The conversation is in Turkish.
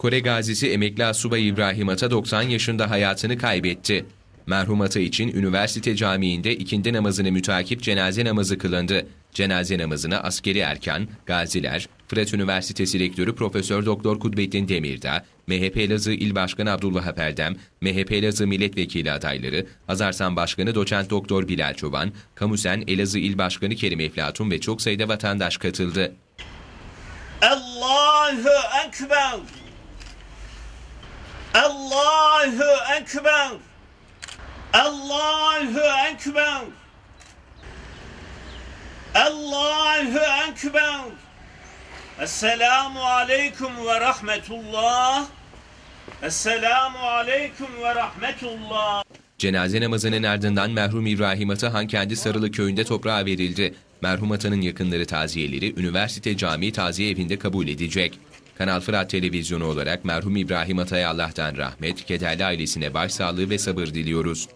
Kore gazisi emekli asubay İbrahim Ata 90 yaşında hayatını kaybetti. Merhum Ata için üniversite camiinde ikindi namazını mütakip cenaze namazı kılındı. Cenaze namazına askeri erkan, gaziler, Fırat Üniversitesi Rektörü Profesör Doktor Kudbettin Demirdağ, MHP Elazığ İl Başkanı Abdullah Erdem, MHP Elazığ Milletvekili adayları, Azarsan Başkanı Doçent Doktor Bilal Çoban, Kamusen Elazığ İl Başkanı Kerim Eflatun ve çok sayıda vatandaş katıldı. Allahu Ekber. Allahu Ekber. Allahu Ekber. Allahu Ekber. Esselamu Aleyküm ve Rahmetullah. Esselamu Aleyküm ve Rahmetullah. Cenaze namazının ardından merhum İbrahim Ata Hankendi Sarılı köyünde toprağa verildi. Merhum Ata'nın yakınları taziyeleri Üniversite Camii Taziye Evi'nde kabul edecek. Kanal Fırat Televizyonu olarak merhum İbrahim Ata'ya Allah'tan rahmet, kederli ailesine başsağlığı ve sabır diliyoruz.